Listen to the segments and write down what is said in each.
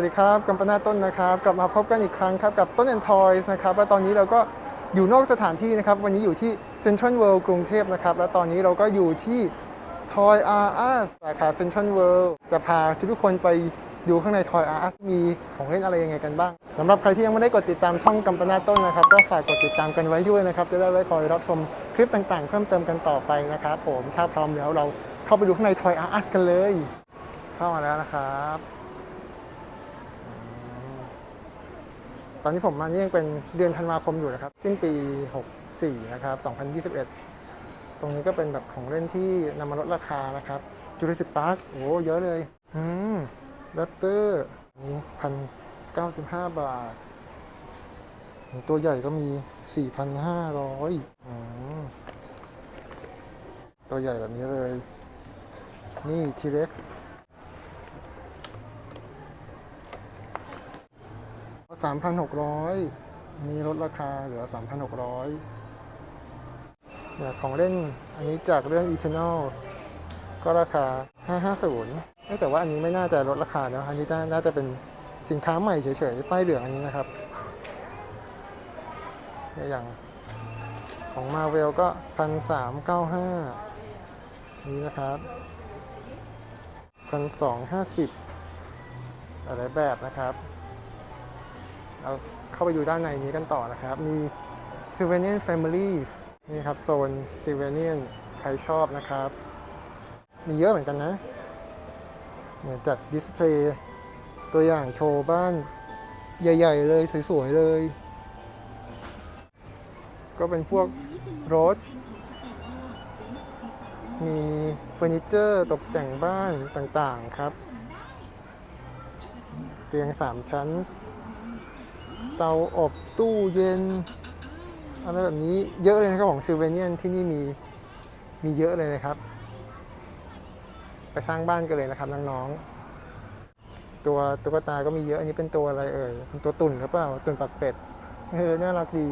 วัสดีครับกัมปนาต้นนะครับ กลับมาพบกันอีกครั้งครับกับต้น and Toys นะครับและตอนนี้เราก็อยู่นอกสถานที่นะครับ วันนี้อยู่ที่ Central World กรุงเทพนะครับ และตอนนี้เราก็อยู่ที่ Toy R Us สาขา Central World จะพาทุกคนไปดูข้างใน Toy R Us มีของเล่นอะไรยังไงกันบ้างสำหรับใครที่ยังไม่ได้กดติดตามช่องกัมปนาต้นนะครับ ก็ฝากกดติดตามกันไว้ด้วยนะครับ จะได้ไว้คอยรับชมคลิปต่างๆ เพิ่มเติมกันต่อไปนะครับผมถ้าพร้อมแล้วเราเข้าไปดูข้างใน Toy R Us กันเลย เข้ามาแล้วนะครับ ตอนที่ผมมานี่ยังเป็นเดือนธันวาคมอยู่นะครับ สิ้นปี 64 นะครับ 2021 ตรงนี้ก็เป็นแบบของเล่นที่นำมาลดราคานะครับจูเลสิ c พาร์คโอ้เยอะเลย อืมแรปเตอร์นี่พันเก้าสิบห้าบาท ตัวใหญ่ก็มี4,500อืมตัวใหญ่แบบนี้เลย นี่ T-Rex 3,600 นี่ลดราคาเหลือ 3,600เนี่ยของเล่นอันนี้จากเรื่อง Eternals ก็ราคา 550เอ้ยแต่ว่าอันนี้ไม่น่าจะลดราคาเนอะอันนี้น่าน่าจะเป็นสินค้าใหม่เฉยๆ ป้ายเหลืองอันนี้นะครับเนี่ยอย่างของ Marvel ก็1,395นี้นะครับ1,250อะไรแบบนะครับ เราเข้าไปดูด้านในนี้กันต่อนะครับ มี s y l v a n i a n Families นี่ครับ โซน s y l v a n i a n ใครชอบนะครับ มีเยอะเหมือนกันนะเนี่ยจัดดิสเพลย์ตัวอย่างโชว์บ้านใหญ่ ๆ เลย สวย ๆ เลย ก็เป็นพวกรถ มีเฟอร์นิเจอร์ตกแต่งบ้านต่าง ๆ ครับ เตียง 3 ชั้น เตาอบตู้เย็นอะไรแบบนี้เยอะเลยนะครับของซิลเวเนียนที่นี่มีมีเยอะเลยนะครับ ไปสร้างบ้านกันเลยนะครับน้องๆตัวตุ๊กตาก็มีเยอะอันนี้เป็นตัวอะไรเอ่ยเป็นตัวตุ่นหรือเปล่าตุ่นปักเป็ดเออน่ารักดี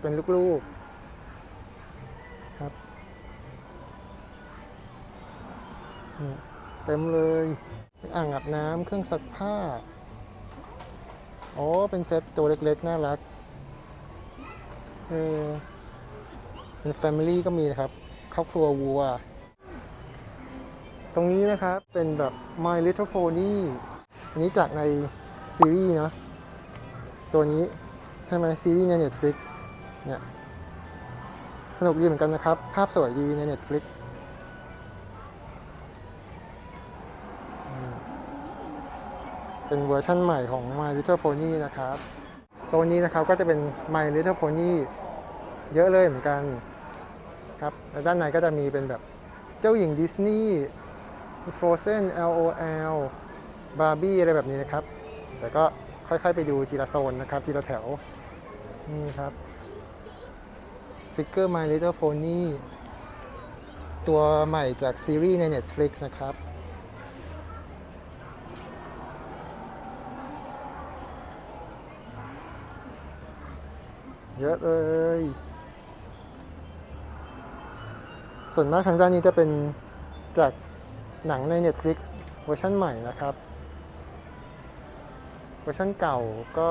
เป็นลูกๆครับเต็มเลยอ่างอาบน้ำเครื่องซักผ้า โอ้ เป็นเซตตัวเล็กๆ น่ารัก เออ เป็นแฟมิลี่ก็มีนะครับ ครอบครัววัว ตรงนี้นะครับ เป็นแบบ My Little Pony อันนี้จากในซีรีส์เนอะตัวนี้ใช่ไหมซีรีส์ใน Netflix เนี่ย สนุกดีเหมือนกันนะครับ ภาพสวยดีใน Netflix เป็นเวอร์ชั่นใหม่ของ My Little Pony นะครับ โซนนี้นะครับก็จะเป็น My Little Pony เยอะเลยเหมือนกันครับและด้านในก็จะมีเป็นแบบเจ้าหญิงดิสนีย์ Frozen LOL Barbie อะไรแบบนี้นะครับ แต่ก็ค่อยๆไปดูทีละโซนนะครับ ทีละแถว นี่ครับฟิกเกอร์ My Little Pony ตัวใหม่จากซีรีส์ใน Netflix นะครับ เยอะเลย ส่วนมากทางด้านนี้จะเป็นจากหนังใน Netflix เวอร์ชันใหม่นะครับ เวอร์ชันเก่าก็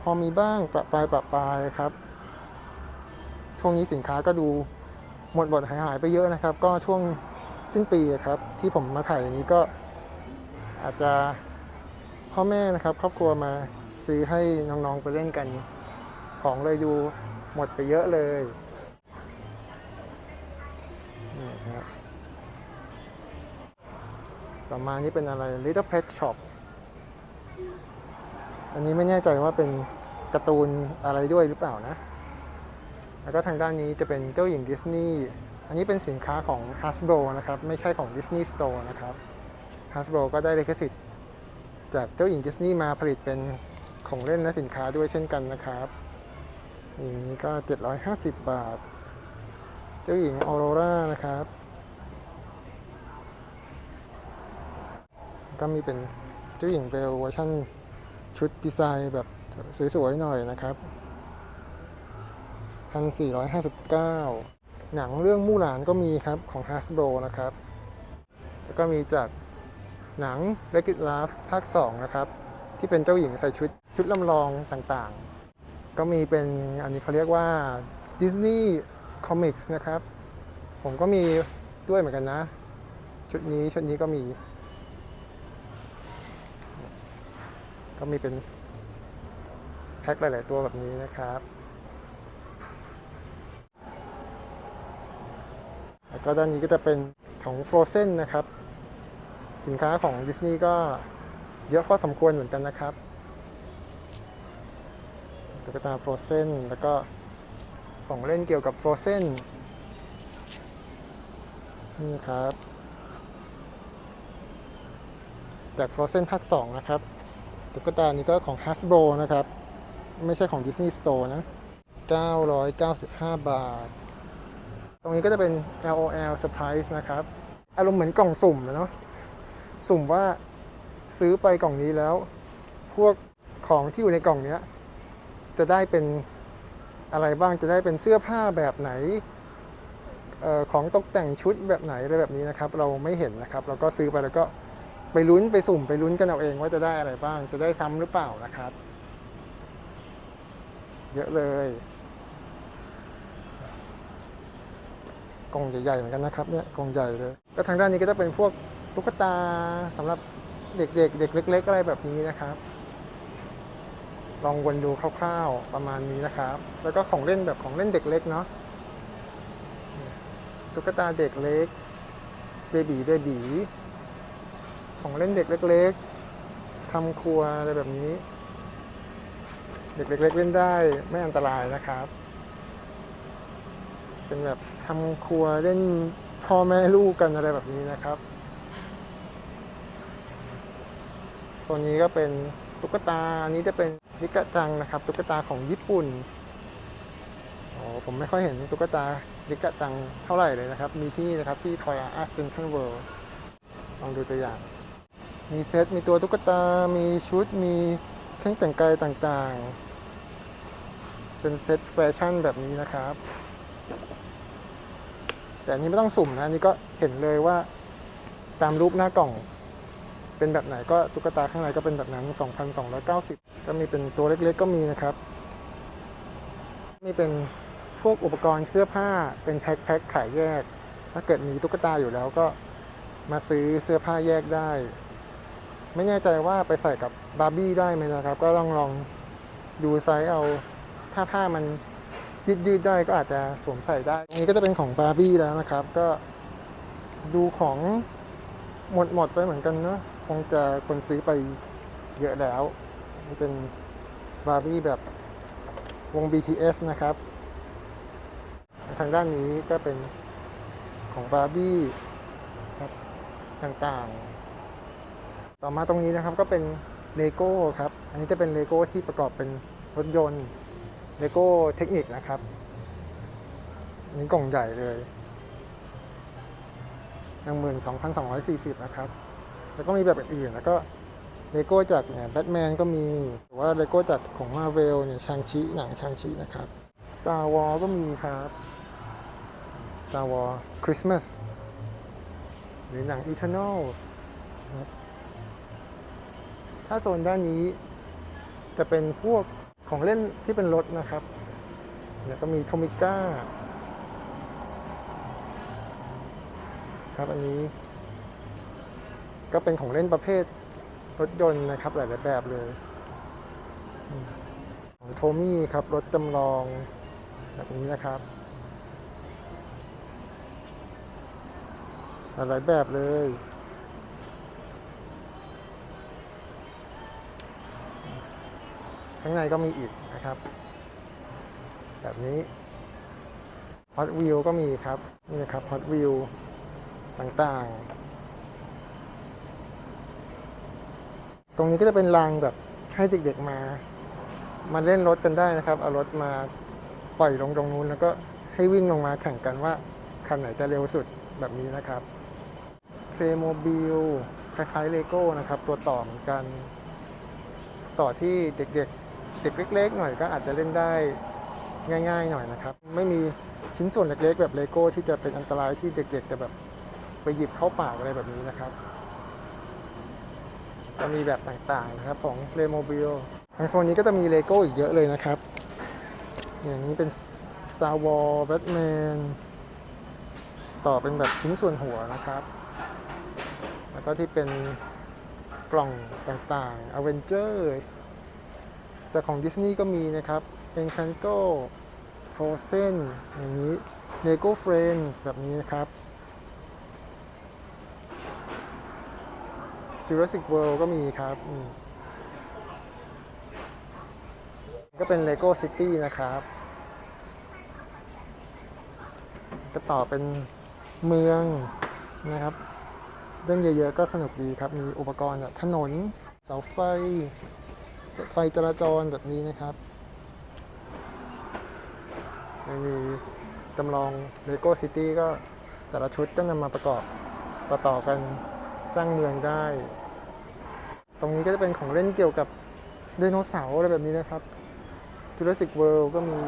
พอมีบ้างประปรายประปรายครับ ช่วงนี้สินค้าก็ดูหมดบทหายหายไปเยอะนะครับ ก็ช่วงสิ้นปีครับ ที่ผมมาถ่ายอย่างนี้ก็อาจจะพ่อแม่นะครับ ครอบครัวมาซื้อให้น้องๆไปเล่นกัน ของเลยดูหมดไปเยอะเลยนี่ครับต่อมานี่เป็นอะไร Little Pet Shop อันนี้ไม่แน่ใจว่าเป็นการ์ตูนอะไรด้วยหรือเปล่านะ แล้วก็ทางด้านนี้จะเป็นเจ้าหญิงดิสนีย์ อันนี้เป็นสินค้าของ Hasbro นะครับ ไม่ใช่ของ Disney Store นะครับ Hasbro ก็ได้ลิขสิทธิ์จากเจ้าหญิงดิสนีย์มาผลิตเป็นของเล่นและสินค้าด้วยเช่นกันนะครับ อย่างนี้ก็ 750 บาท เจ้าหญิงออโรรานะครับ ก็มีเป็นเจ้าหญิงเบลเวอร์ชันชุดดีไซน์แบบสวยๆหน่อยนะครับ 1,459 หนังเรื่องมู่หลานก็มีครับของ Hasbro นะครับ แล้วก็มีจากหนัง r e g i t Love ภาค 2 นะครับ ที่เป็นเจ้าหญิงใส่ชุดชุดลำลองต่างๆ ก็มีเป็นอันนี้เขาเรียกว่า Disney Comics นะครับ ผมก็มีด้วยเหมือนกันนะ ชุดนี้ชุดนี้ก็มี ก็มีเป็นแพ็คหลาย ๆ ตัวแบบนี้นะครับ แล้วก็ด้านนี้ก็จะเป็นของ Frozen นะครับ สินค้าของดิสนีย์ก็เยอะพอสมควรเหมือนกันนะครับ ตุ๊กตา Frozen แล้วก็ของเล่นเกี่ยวกับ Frozen นี่ครับ จาก Frozen ภาค 2 นะครับ ตุ๊กตานี้ก็ของ Hasbro นะครับ ไม่ใช่ของ Disney Store นะ 995 บาท ตรงนี้ก็จะเป็น LOL Surprise นะครับ อารมณ์เหมือนกล่องสุ่มนะเนาะสุ่มว่าซื้อไปกล่องนี้แล้ว พวกของที่อยู่ในกล่องเนี้ย จะได้เป็นอะไรบ้างจะได้เป็นเสื้อผ้าแบบไหนออของตกแต่งชุดแบบไหนอะไรแบบนี้นะครับ เราไม่เห็นนะครับ เราก็ซื้อไปแล้วก็ไปลุ้นไปสุ่มไปลุ้นกันเอาเองว่าจะได้อะไรบ้าง จะได้ซ้ำหรือเปล่านะครับ เยอะเลยกล่องใหญ่ๆเหมือนกันนะครับเนี่ยกล่องใหญ่เลย ก็ทางด้านนี้ก็จะเป็นพวกตุ๊กตาสำหรับเด็กๆเด็กเล็ก ๆ อะไรแบบนี้นะครับ ลองวนดูคร่าว ๆประมาณนี้นะครับ แล้วก็ของเล่นแบบของเล่นเด็กเล็กเนาะตุ๊กตาเด็กเล็กเบบีเบบีของเล่นเด็กเล็กๆทำครัวอะไรแบบนี้ เด็กเล็กๆเล่นได้ไม่อันตรายนะครับ เป็นแบบทำครัวเล่นพ่อแม่ลูกกันอะไรแบบนี้นะครับโซนนี้ก็เป็นตุ๊กตาอันนี้จะเป็น นิกะจังนะครับ ตุ๊กตาของญี่ปุ่นโอ้ผมไม่ค่อยเห็นตุ๊กตานิกะจังเท่าไหร่เลยนะครับ มีที่นี่นะครับที่ Toy R Us Central World ลองดูตัวอย่าง มีเซต มีตัวตุ๊กตา มีชุด มีเครื่องแต่งกายต่างๆ เป็นเซตแฟชั่นแบบนี้นะครับ แต่อันนี้ไม่ต้องสุ่มนะ อันนี้ก็เห็นเลยว่าตามรูปหน้ากล่อง เป็นแบบไหนก็ตุ๊กตาข้างในก็เป็นแบบนั้น 2,290 ก็มีเป็นตัวเล็กๆก็มีนะครับนี่เป็นพวกอุปกรณ์เสื้อผ้าเป็นแพ็คๆขายแยก ถ้าเกิดมีตุ๊กตาอยู่แล้วก็มาซื้อเสื้อผ้าแยกได้ ไม่แน่ใจว่าไปใส่กับบาร์บี้ได้ไหมนะครับ ก็ลองลองดูไซส์เอา ถ้าผ้ามันยืดยืดได้ก็อาจจะสวมใส่ได้ตรงนี้ก็จะเป็นของบาร์บี้แล้วนะครับ ก็ดูของหมดหมดไปเหมือนกันเนอะ งจะคนซื้อไปเยอะแล้ว นี่เป็นบาร์บี้แบบวง BTS นะครับ ทางด้านนี้ก็เป็นของบาร์บี้ครับต่างๆ ต่อมาตรงนี้นะครับก็เป็นเลโก้ครับ อันนี้จะเป็นเลโก้ที่ประกอบเป็นรถยนต์เลโก้เทคนิคนะครับนี้กล่องใหญ่เลยหนึ่งหมื่นสองพันสองร้อยสี่สิบนะครับ แล้วก็มีแบบอื่นๆแล้วก็เลโก้จากเนี่ยแบทแมนก็มีหรือว่าเลโก้จากของมาเวลเนี่ยชางชิหนังชางชินะครับ Star Wars ก็มีครับ Star Wars Christmas หรือหนัง Eternals นะครับถ้าโซนด้านนี้จะเป็นพวกของเล่นที่เป็นรถนะครับเนี่ยก็มีโทมิก้าครับอันนี้ ก็เป็นของเล่นประเภทรถยนต์นะครับหลายๆแบบเลยของโทมี่ครับ รถจำลองแบบนี้นะครับ หลายๆแบบเลยข้างในก็มีอีกนะครับ แบบนี้ Hot Wheel ก็มีครับ นี่นะครับ Hot Wheel ต่างๆ ตรงนี้ก็จะเป็นรางแบบให้เด็กๆมา มาเล่นรถกันได้นะครับ เอารถมาปล่อยลงตรงนู้นแล้วก็ให้วิ่งลงมาแข่งกันว่าคันไหนจะเร็วสุดแบบนี้นะครับเพลโมบิลคล้ายๆเลโก้นะครับ ตัวต่อเหมือนกัน ต่อที่เด็กๆ เด็กเล็กๆหน่อยก็อาจจะเล่นได้ง่าย ๆ หน่อยนะครับ ไม่มีชิ้นส่วนเล็กๆ แบบเลโก้ที่จะเป็นอันตรายที่เด็กๆจะแบบไปหยิบเข้าปากอะไรแบบนี้นะครับ จะมีแบบต่างๆนะครับของ Playmobil ทางโซนนี้ก็จะมีเลโก้อีกเยอะเลยนะครับ อย่างนี้เป็น Star Wars Batman ต่อเป็นแบบชิ้นส่วนหัวนะครับ แล้วก็ที่เป็นกล่องต่างๆ Avengers จากของดิสนีย์ก็มีนะครับ Encanto Frozen อย่างนี้ Lego Friends แบบนี้นะครับ Jurassic World ก็มีครับ ก็เป็น Lego City นะครับ ก็ต่อเป็นเมืองนะครับ เล่นเยอะๆก็สนุกดีครับ มีอุปกรณ์แบบถนน เสาไฟ ไฟจราจรแบบนี้นะครับ มีจำลอง Lego City ก็แต่ละชุดก็นำมาประกอบต่อๆกันสร้างเมืองได้ ตรงนี้ก็จะเป็นของเล่นเกี่ยวกับไดโนเสาร์อะไรแบบนี้นะครับ Jurassic World ก็มี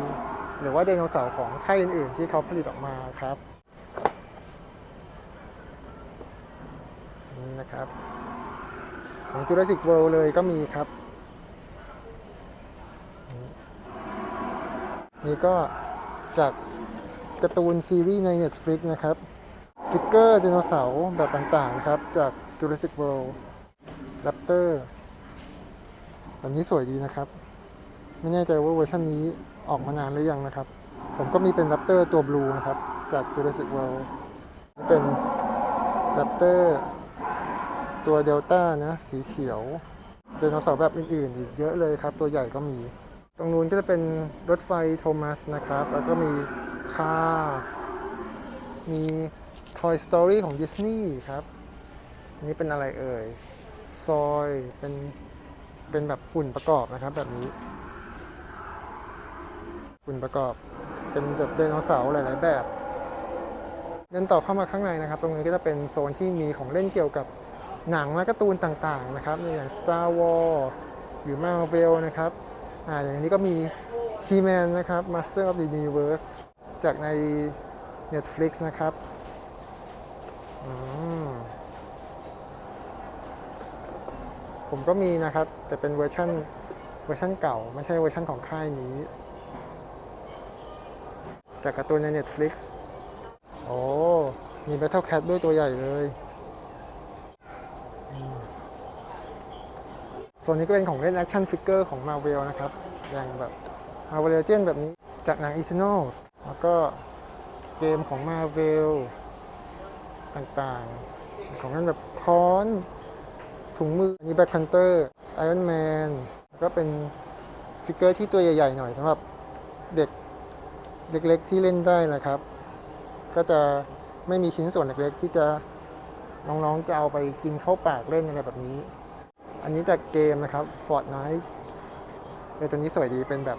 หรือว่าไดโนเสาร์ของค่ายอื่นๆ ที่เขาผลิตออกมาครับ นี่นะครับ ของ Jurassic World เลยก็มีครับ นี่ก็จากการ์ตูนซีรีส์ใน Netflix นะครับ ฟิกเกอร์ไดโนเสาร์แบบต่างๆนะครับ จาก Jurassic World Raptor แบบนี้สวยดีนะครับ ไม่แน่ใจว่าเวอร์ชันนี้ออกมานานหรือยังนะครับ ผมก็มีเป็น Raptor ตัวบลูนะครับ จาก Jurassic World เป็น Raptor ตัวเดลต้านะ สีเขียวไดโนเสาร์แบบอื่นๆ อีกเยอะเลยครับ ตัวใหญ่ก็มี ตรงนู้นก็จะเป็นรถไฟโทมัสนะครับ แล้วก็มีคาร์มี Toy Story ของดิสนีย์ครับนนี้เป็นอะไรเอ่ย ซอยเป็นเป็นแบบหุ่นประกอบนะครับแบบนี้หุ่นประกอบเป็นแบบไดโนเสาร์หลาย ๆ แบบเดินต่อเข้ามาข้างในนะครับ ตรงนี้ก็จะเป็นโซนที่มีของเล่นเกี่ยวกับหนังและการ์ตูนต่าง ๆ นะครับอย่าง Star Wars หรือ Marvel นะครับอ่าอย่างนี้ก็มี He-Man นะครับ Master of the Universe จากใน Netflix นะครับอืม ผมก็มีนะครับ แต่เป็นเวอร์ชันเวอร์ชันเก่า ไม่ใช่เวอร์ชันของค่ายนี้ จากการ์ตูนใน Netflix โอ้มี Battle Cat ด้วยตัวใหญ่เลยอืมโซนนี้ก็เป็นของเล่นแอคชั่นฟิกเกอร์ของ Marvel นะครับ อย่างแบบ Marvel Legends แบบนี้จากหนัง Eternals แล้วก็เกมของ Marvel ต่างๆ ของเล่นแบบคอน ถุงมือ อันนี้ Black Panther Iron Man แล้วก็เป็นฟิกเกอร์ที่ตัวใหญ่ ๆ หน่อยสำหรับเด็กเล็ก ๆ ที่เล่นได้นะครับ ก็จะไม่มีชิ้นส่วนเล็ก ๆ ที่จะน้อง ๆ จะเอาไปกินเข้าปากเล่นอะไรแบบนี้ อันนี้จากเกมนะครับ Fortnite เลยตัวนี้สวยดีเป็นแบบ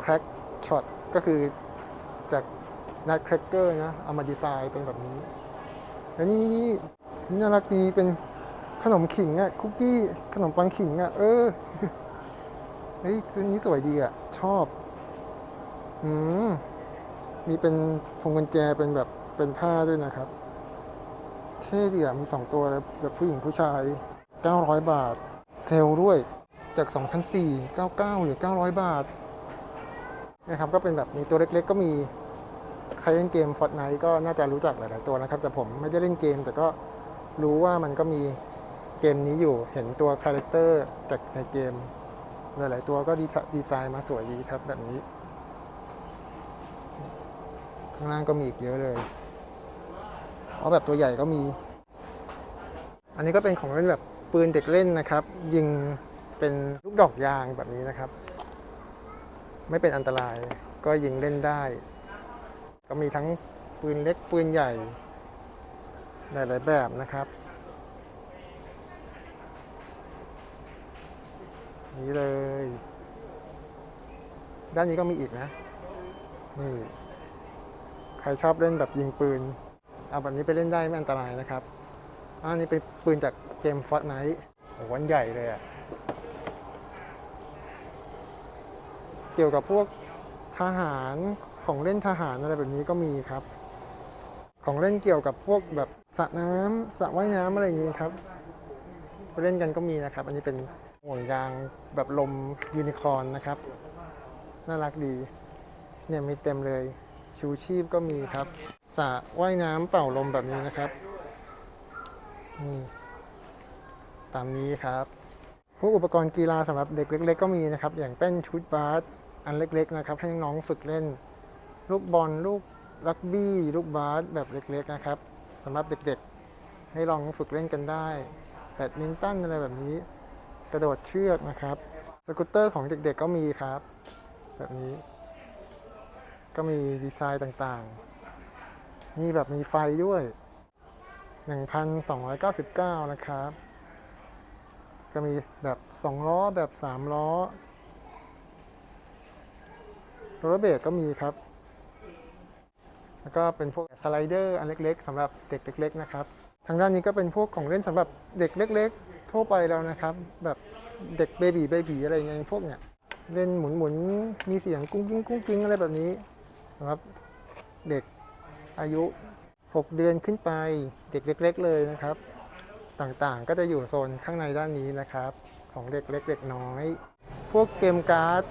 crack shot ก็คือจาก nutcracker นะ เอามาดีไซน์เป็นแบบนี้ แล้วนี่นี่นี่น่ารักดีเป็น ขนมขิงอะ่ะคุกกี้ขนมปังขิงอะ่ะ เออเฮ้ยซื้อนี้สวยดีอะ่ะ ชอบ อืมมีเป็นพวงกุญแจเป็นแบบเป็นผ้าด้วยนะครับ เท่ดีอะ มีสองตัวแบบผู้หญิงผู้ชาย 900 บาท เซลล์ด้วยจาก 2,499 หรือ 900 บาท นะครับ ก็เป็นแบบมีตัวเล็กๆ ก็มี ใครเล่นเกม Fortnite ก็น่าจะรู้จักหลายๆตัวนะครับ แต่ผมไม่ได้เล่นเกม แต่ก็รู้ว่ามันก็มี เกมนี้อยู่เห็นตัวคาแรคเตอร์จากในเกม หลายๆตัวก็ดีไซน์มาสวยดีครับแบบนี้ ข้างล่างก็มีอีกเยอะเลยอ๋อแบบตัวใหญ่ก็มี อันนี้ก็เป็นของเล่นแบบปืนเด็กเล่นนะครับ ยิงเป็นลูกดอกยางแบบนี้นะครับ ไม่เป็นอันตรายก็ยิงเล่นได้ ก็มีทั้งปืนเล็กปืนใหญ่หลายๆแบบนะครับ นี่เลย ด้านนี้ก็มีอีกนะ นี่ ใครชอบเล่นแบบยิงปืน เอาแบบนี้ไปเล่นได้ไม่อันตรายนะครับ อันนี้เป็นปืนจากเกม Fortnite โอ้วันใหญ่เลยอะเกี่ยวกับพวกทหารของเล่นทหารอะไรแบบนี้ก็มีครับ ของเล่นเกี่ยวกับพวกแบบสระน้ำสระว่ายน้ำอะไรอย่างนี้ครับเล่นกันก็มีนะครับ อันนี้เป็น ห่วงยางแบบลมยูนิคอร์นนะครับ น่ารักดี เนี่ยมีเต็มเลย ชูชีพก็มีครับสระว่ายน้ำเป่าลมแบบนี้นะครับนี่ตามนี้ครับ พวกอุปกรณ์กีฬาสำหรับเด็กเล็ก ๆ ก็มีนะครับ อย่างเป็นชุดบาสอันเล็ก ๆ นะครับ ให้น้องฝึกเล่น ลูกบอลลูกรักบี้ ลูกบาสแบบเล็ก ๆ นะครับสำหรับเด็กๆ ให้ลองฝึกเล่นกันได้แบดมินตันอะไรแบบนี้ กระโดดเชือกนะครับ สกูตเตอร์ของเด็กๆก็มีครับ แบบนี้ ก็มีดีไซน์ต่างๆ นี่แบบมีไฟด้วย 1,299 นะครับ ก็มีแบบ 2 ล้อแบบ 3 ล้อโรลเลอร์เบรกก็มีครับ แล้วก็เป็นพวกสไลเดอร์อันเล็กๆสำหรับเด็กเล็ก ๆ นะครับ ทางด้านนี้ก็เป็นพวกของเล่นสำหรับเด็กเล็ก ๆ ทั่วไปแล้วนะครับ แบบเด็กเบบีเบบีอะไรเงี้ยพวกเนี้ยเล่นหมุนๆม,มีเสียงกุ้งกิ้งกุ้งกิ้งอะไรแบบนี้นะครับเด็กอายุ 6 เดือนขึ้นไปเด็กเล็ก ๆ เลยนะครับ ต่างๆก็จะอยู่โซนข้างในด้านนี้นะครับ ของเด็กเล็กเด็กน้อย พวกเกมการ์ด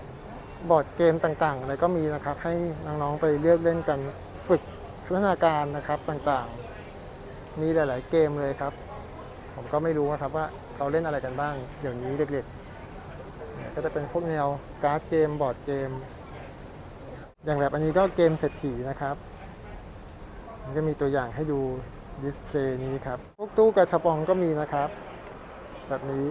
บอร์ดเกมต่างๆอะไรก็มีนะครับ ให้น้องๆไปเลือกเล่นกันฝึกพัฒนาการนะครับต่างๆ มีหลาย ๆ เกมเลยครับ ผมก็ไม่รู้นะครับว่าเขาเล่นอะไรกันบ้างเดี๋ยวนี้เด็กๆเนี่ยก็จะเป็นพวกแนวการ์ดเกมบอร์ดเกม อย่างแบบอันนี้ก็เกมเศรษฐีนะครับมันก็มีตัวอย่างให้ดูดิสเพลย์นี้ครับพวกตู้กระชับองก็มีนะครับ แบบนี้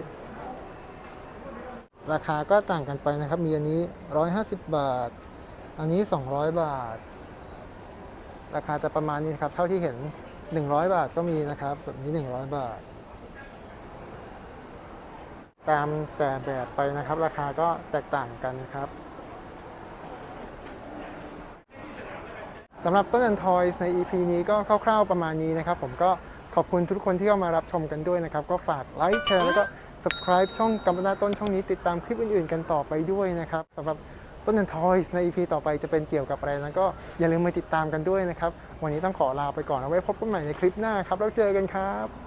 ราคาก็ต่างกันไปนะครับ มีอันนี้ 150 บาท อันนี้ 200 บาท ราคาจะประมาณนี้นครับ เท่าที่เห็น 100 บาทก็มีนะครับ แบบนี้ 100 บาท ตามแต่แบบไปนะครับ ราคาก็แตกต่างกันครับสำหรับต้น and Toys ใน EP นี้ก็คร่าวๆประมาณนี้นะครับ ผมก็ขอบคุณทุกคนที่เข้ามารับชมกันด้วยนะครับ ก็ฝากไลค์แชร์แล้วก็ subscribe ช่องกัมปนาต้นช่องนี้ติดตามคลิปอื่นๆกันต่อไปด้วยนะครับสำหรับ ต้น and Toys ใน EP ต่อไปจะเป็นเกี่ยวกับอะไรนั้นก็อย่าลืมมาติดตามกันด้วยนะครับ วันนี้ต้องขอลาไปก่อนเอาไว้พบกันใหม่ในคลิปหน้าครับ แล้วเจอกันครับ